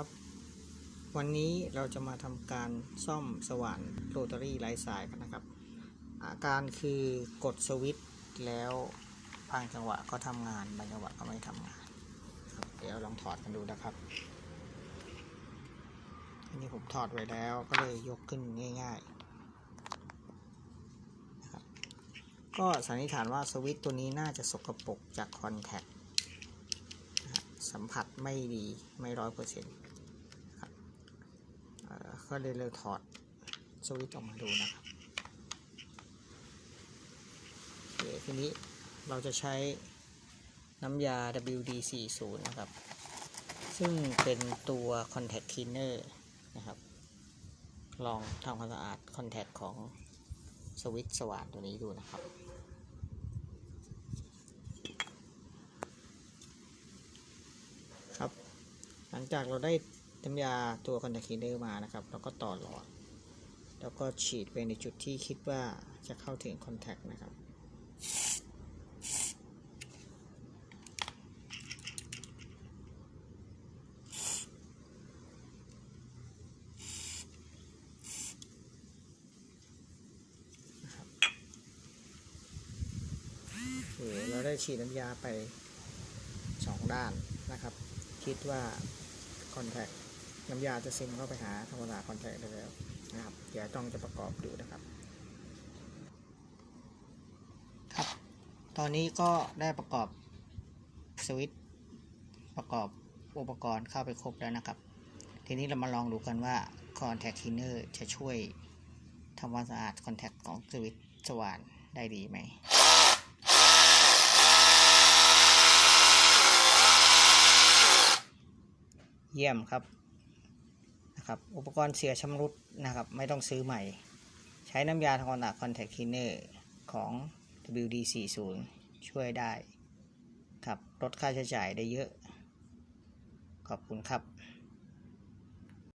ครับ วันนี้เราจะมาทำการซ่อมสว่านโรตารี่ไร้สายกันนะครับ อาการคือกดสวิตช์แล้วบางจังหวะก็ทำงานบางจังหวะก็ไม่ทำงาน เดี๋ยวลองถอดกันดูนะครับอันนี้ผมถอดไว้แล้วก็เลยยกขึ้นง่ายๆนะครับก็สันนิษฐานว่าสวิตช์ตัวนี้น่าจะสกปรกจากคอนแทค สัมผัสไม่ดีไม่ร้อยเปอร์เซ็นต์ครับก็เลยเลยถอดสวิตช์ออกมาดูนะครับโอเคทีนี้เราจะใช้น้ำยา WD40 นะครับ ซึ่งเป็นตัว Contact Cleaner นะครับ ลองทำความสะอาดคอนแทคของสวิตช์สว่านตัวนี้ดูนะครับ ครับ หลังจากเราได้น้ำยาตัวคอนแทค cleaner มานะครับเราก็ต่อหลอด แล้วก็ฉีดไปในจุดที่คิดว่าจะเข้าถึงคอนแทคนะครับโอเคเราได้ฉีดน้ำยาไปสองด้านนะครับ คิดว่าคอนแทคน้ำยาจะซึมเข้าไปหาธรรมดาคอนแทคได้แล้วนะครับ เดี๋ยวต้องจะประกอบดูนะครับ ครับ ตอนนี้ก็ได้ประกอบสวิตช์ประกอบอุปกรณ์เข้าไปครบแล้วนะครับ ทีนี้เรามาลองดูกันว่า Contact Cleaner จะช่วยทำความสะอาดคอนแทคของสวิตช์สว่านได้ดีไหม เยี่ยมครับนะครับ อุปกรณ์เสียชำรุดนะครับ ไม่ต้องซื้อใหม่ ใช้น้ำยาทำความสะอาดคอนแทคคลีเนอร์ของ WD40 ช่วยได้ครับลดค่าใช้จ่ายได้เยอะ ขอบคุณครับ